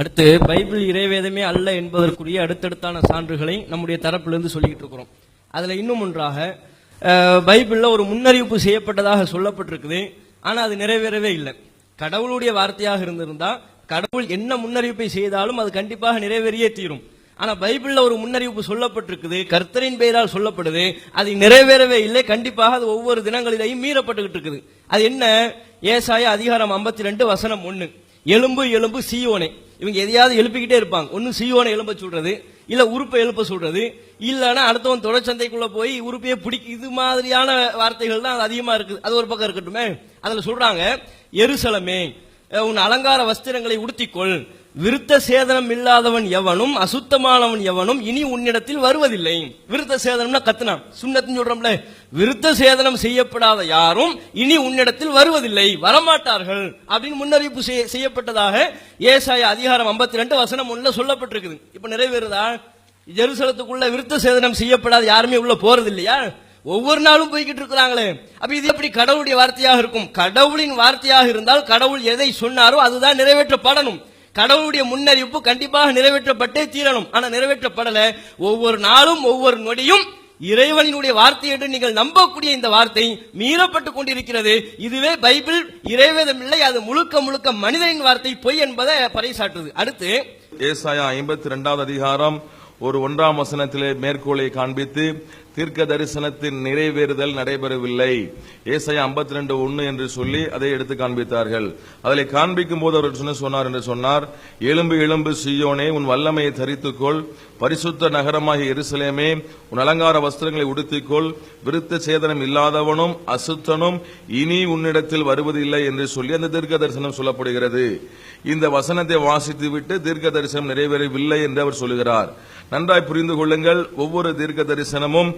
அடுத்து பைபிள் இறைவேதமே அல்ல என்பதற்குரிய அடுத்தடுத்தான சான்றுகளை நம்முடைய தரப்பிலிருந்து சொல்லிக்கிட்டு இருக்கிறோம். அதில் இன்னும் ஒன்றாக பைபிளில் ஒரு முன்னறிவிப்பு செய்யப்பட்டதாக சொல்லப்பட்டிருக்குது. ஆனால் அது நிறைவேறவே இல்லை. கடவுளுடைய வார்த்தையாக இருந்திருந்தால் கடவுள் என்ன முன்னறிவிப்பை செய்தாலும் அது கண்டிப்பாக நிறைவேறியே தீரும். ஆனா பைபிள்ல ஒரு முன்னறிவிப்பு சொல்லப்பட்டிருக்குது. கர்த்தரின் பெயரால் சொல்லப்படுது. அது நிறைவேறவே இல்லை. கண்டிப்பாக அது ஒவ்வொரு தினங்களிலேயும் மீறப்பட்டுக்கிட்டு இருக்குது. அது என்ன? ஏசாய அதிகாரம் 52 ரெண்டு வசனம் ஒன்று எலும்பு எலும்பு சீயோனே. இவங்க எதையாவது எழுப்பிக்கிட்டே இருப்பாங்க. ஒன்னும் சீயோனை எழுப்ப சொல்றது இல்ல உறுப்பை எழுப்ப சொல்றது இல்லைன்னா அடுத்தவன் தொடர்ச்சந்தைக்குள்ள போய் உறுப்பையே பிடிக்க இது மாதிரியான வார்த்தைகள் தான் அதிகமா இருக்குது. அது ஒரு பக்கம் இருக்கட்டுமே. அதுல சொல்றாங்க எருசலமே உன் அலங்கார வஸ்திரங்களை உடுத்திக்கொள். விருத்த சேதனம் இல்லாதவன் எவனும் அசுத்தமானவன் எவனும் இனி உன்னிடத்தில் வருவதில்லை. விருத்த சேதனம்னா கத்துனான் சுண்ணத்துன்னு சொல்றோம்ல. விருத்த சேதனம் செய்யப்படாத யாரும் இனி உன்னிடத்தில் வருவதில்லை. வரமாட்டார்கள். அப்படின்னு முன்னறிவிப்பு செய்ய- செய்யப்பட்டதாக ஏசாய அதிகாரம் 52 ரெண்டு வசனம் ஒண்ணுல சொல்லப்பட்டிருக்குது. இப்ப நிறைவேறுதா? ஜெருசலத்துக்குள்ள விருத்த சேதனம் செய்யப்படாத யாருமே உள்ள போறது இல்லையா ஒவ்வொரு நாளும் போய்கிட்டு இருக்கிறாங்களே. அப்ப இது எப்படி கடவுளுடைய வார்த்தையாக இருக்கும்? கடவுளின் வார்த்தையாக இருந்தால் கடவுள் எதை சொன்னாரோ அதுதான் நிறைவேற்றப்படணும். கடவுளுடைய முன்னறிவிப்பு கண்டிப்பாக நிறைவேற்றப்பட்டே தீரணும். ஆனா நிறைவேற்றப்படல. ஒவ்வொரு நாளும் ஒவ்வொரு நொடியும் இறைவனினுடைய வார்த்தை என்று நீங்கள் நம்பக்கூடிய இந்த வார்த்தை மீறப்பட்டு கொண்டிருக்கிறது. இதுவே பைபிள் இறைவேதம் இல்லை அது முழுக்க முழுக்க மனிதனின் வார்த்தை பொய் என்பதை பறைசாற்றுது. அடுத்து ஏசாயா ஐம்பத்தி ரெண்டாவது அதிகாரம் ஒரு ஒன்றாம் வசனத்திலே மேற்கோளை காண்பித்து தீர்க்க தரிசனத்தின் நிறைவேறுதல் நடைபெறவில்லை. ஏசாயா 52 ரெண்டு ஒன்னு என்று சொல்லி அதை எடுத்து காண்பித்தார்கள். அதில் காண்பிக்கும் போது அவர் சொன்ன சொன்னார் என்று சொன்னார் எலும்பு எலும்பு சீயோனே உன் வல்லமையை தரித்துக்கொள். பரிசுத்த நகரமாகிய எருசலேமே உன் அலங்கார வஸ்திரங்களை உடுத்திக்கொள். விருத்த சேதனம் இல்லாதவனும் அசுத்தனும் இனி உன்னிடத்தில் வருவதில்லை என்று சொல்லி அந்த தீர்க்க தரிசனம் சொல்லப்படுகிறது. இந்த வசனத்தை வாசித்து விட்டு தீர்க்க தரிசனம் நிறைவேறவில்லை என்று அவர் சொல்லுகிறார். நன்றாய் புரிந்து கொள்ளுங்கள். ஒவ்வொரு தீர்க்க தரிசனமும்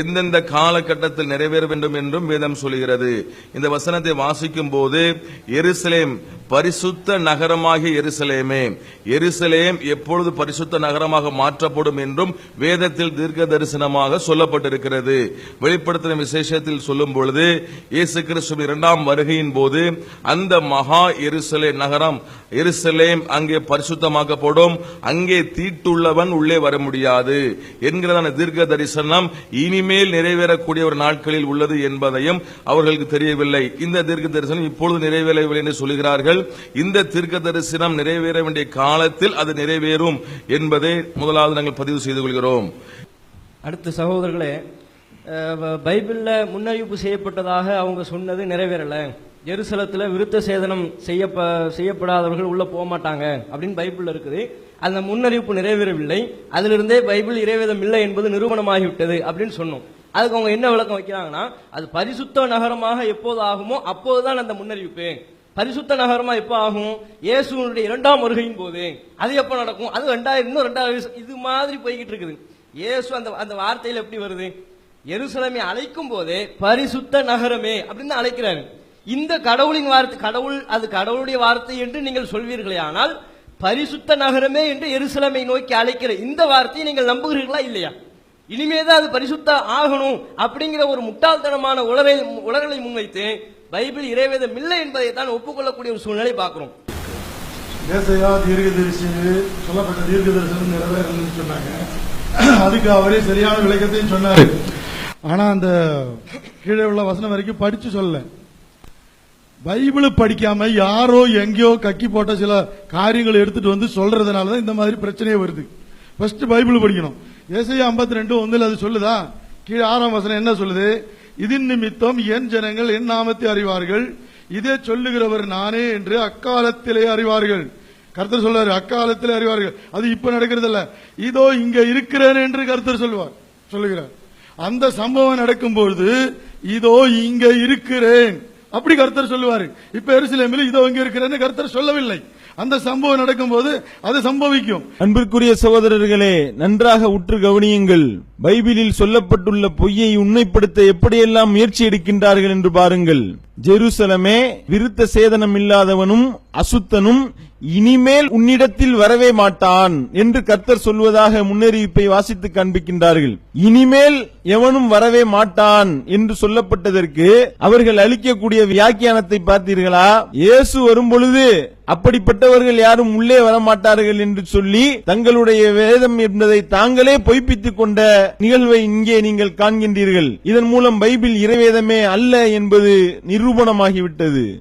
எந்தெந்த காலகட்டத்தில் நிறைவேற வேண்டும் என்றும் வேதம் சொல்கிறது இந்த வசனத்தை வாசிக்கும் போது எருசலேம் பரிசுத்த நகரமாகிய எருசலேமே. எருசலேம் எப்பொழுது பரிசுத்த நகரமாக மாற்றப்படும் என்றும் வேதத்தில் தீர்க்க தரிசனமாக சொல்லப்பட்டிருக்கிறது. வெளிப்படுத்தின விசேஷத்தில் சொல்லும் பொழுது இயேசு கிறிஸ்துவின் இரண்டாம் வருகையின் போது அந்த மகா எருசலேம் நகரம் எருசலேம் அங்கே பரிசுத்தமாக்கப்படும் அங்கே தீட்டுள்ளவன் உள்ளே வர முடியாது என்கிறதான தீர்க்க தரிசனம் இனி இனிமேல் நிறைவேறக்கூடிய ஒரு நாட்களில் உள்ளது என்பதையும் அவர்களுக்கு தெரியவில்லை. இந்த தீர்க்க தரிசனம் இப்பொழுது நிறைவேறவில்லை என்று சொல்கிறார்கள். இந்த தீர்க்க தரிசனம் நிறைவேற வேண்டிய காலத்தில் அது நிறைவேறும் என்பதை முதலாவது நாங்கள் பதிவு செய்து கொள்கிறோம். அடுத்த சகோதரர்களே பைபிளில் முன்னறிவிப்பு செய்யப்பட்டதாக அவங்க சொன்னது நிறைவேறலை. ஜெருசலத்தில் விருத்த சேதனம் செய்யப்ப செய்யப்படாதவர்கள் உள்ளே போக மாட்டாங்க அப்படின்னு பைபிளில் இருக்குது. அந்த முன்னறிவிப்பு நிறைவேறவில்லை. அதிலிருந்தே பைபிள் இறைவேதம் இல்லை என்பது நிரூபணமாகிவிட்டது அப்படின்னு சொன்னோம். அதுக்கு அவங்க என்ன விளக்கம் வைக்கிறாங்கன்னா அது பரிசுத்த நகரமாக எப்போது ஆகுமோ அப்போதுதான் அந்த முன்னறிவிப்பு. பரிசுத்த நகரமா எப்போ ஆகும்? இயேசுனுடைய இரண்டாம் வருகையின் போது. அது எப்போ நடக்கும்? அது ரெண்டாயிரம் இன்னும் ரெண்டாயிரம் வருஷம் இது மாதிரி போய்கிட்டு இருக்குது. இயேசு அந்த அந்த வார்த்தையில் எப்படி வருது? எருசலமே அழைக்கும் போதே பரிசுத்த நகரமே அப்படின்னு தான் அழைக்கிறாரு. இந்த கடவுளின் வார்த்தை கடவுள் அது கடவுளுடைய வார்த்தை என்று நீங்கள் சொல்வீர்களே ஆனால் பரிசுத்த நகரமே என்று எருசலமை நோக்கி அழைக்கிற இந்த வார்த்தையை நீங்கள் நம்புகிறீர்களா இல்லையா? இனிமேதான் அது பரிசுத்த ஆகணும் அப்படிங்கிற ஒரு முட்டாள்தனமான உலரை உலகளை முன்வைத்து பைபிள் இறைவேதம் இல்லை என்பதை தான் ஒப்புக்கொள்ளக்கூடிய ஒரு சூழ்நிலை பார்க்கிறோம். ஏசையா தீர்க்க தரிசி சொல்லப்பட்ட தீர்க்க தரிசனம் நிறைவேறலன்னு சொன்னாங்க. அதுக்கு அவரே சரியான விளக்கத்தையும் சொன்னாரு. ஆனா அந்த கீழே உள்ள வசனம் வரைக்கும் படிச்சு சொல்லல. பைபிள் படிக்காம யாரோ எங்கேயோ கக்கி போட்ட சில காரியங்களை எடுத்துட்டு வந்து சொல்றதுனால தான் இந்த மாதிரி பிரச்சனையே வருது. ஃபர்ஸ்ட் பைபிள் படிக்கணும். ஏசையா 52 ரெண்டு ஒன்றில் அது சொல்லுதா? கீழே ஆறாம் வசனம் என்ன சொல்லுது? இதன் நிமித்தம் என் ஜனங்கள் என் நாமத்தை அறிவார்கள். இதே சொல்லுகிறவர் நானே என்று அக்காலத்திலே அறிவார்கள். கருத்தர் சொல்றாரு அக்காலத்திலே அறிவார்கள். அது இப்ப நடக்கிறது இல்ல இதோ இங்க இருக்கிறேன் என்று கருத்தர் சொல்லுவார் சொல்லுகிறார். அந்த சம்பவம் நடக்கும்போது இதோ இங்க இருக்கிறேன். அப்படி கருத்தர் சொல்லுவாரு. இப்ப எருசலேமில் இதோ இங்க இருக்கிறேன்னு கருத்தர் சொல்லவில்லை. அந்த சம்பவம் நடக்கும்போது அது சம்பவிக்கும். அன்பிற்குரிய சகோதரர்களே நன்றாக உற்று கவனியுங்கள். பைபிளில் சொல்லப்பட்டுள்ள பொய்யை உண்மைப்படுத்த எப்படியெல்லாம் முயற்சி எடுக்கின்றார்கள் என்று பாருங்கள். ஜெருசலமே விருத்த சேதனம் இல்லாதவனும் அசுத்தனும் இனிமேல் உன்னிடத்தில் வரவே மாட்டான் என்று கர்த்தர் சொல்வதாக முன்னறிவிப்பை வாசித்து காண்பிக்கின்றார்கள். இனிமேல் எவனும் வரவே மாட்டான் என்று சொல்லப்பட்டதற்கு அவர்கள் அளிக்கக்கூடிய வியாக்கியானத்தை பார்த்தீர்களா? இயேசு வரும்பொழுது அப்படிப்பட்டவர்கள் யாரும் உள்ளே வரமாட்டார்கள் என்று சொல்லி தங்களுடைய வேதம் என்பதை தாங்களே பொய்ப்பித்துக் கொண்ட நிகழ்வை இங்கே நீங்கள் காண்கின்றீர்கள். இதன் மூலம் பைபிள் இறைவேதமே அல்ல என்பது நிரூபணமாகிவிட்டது.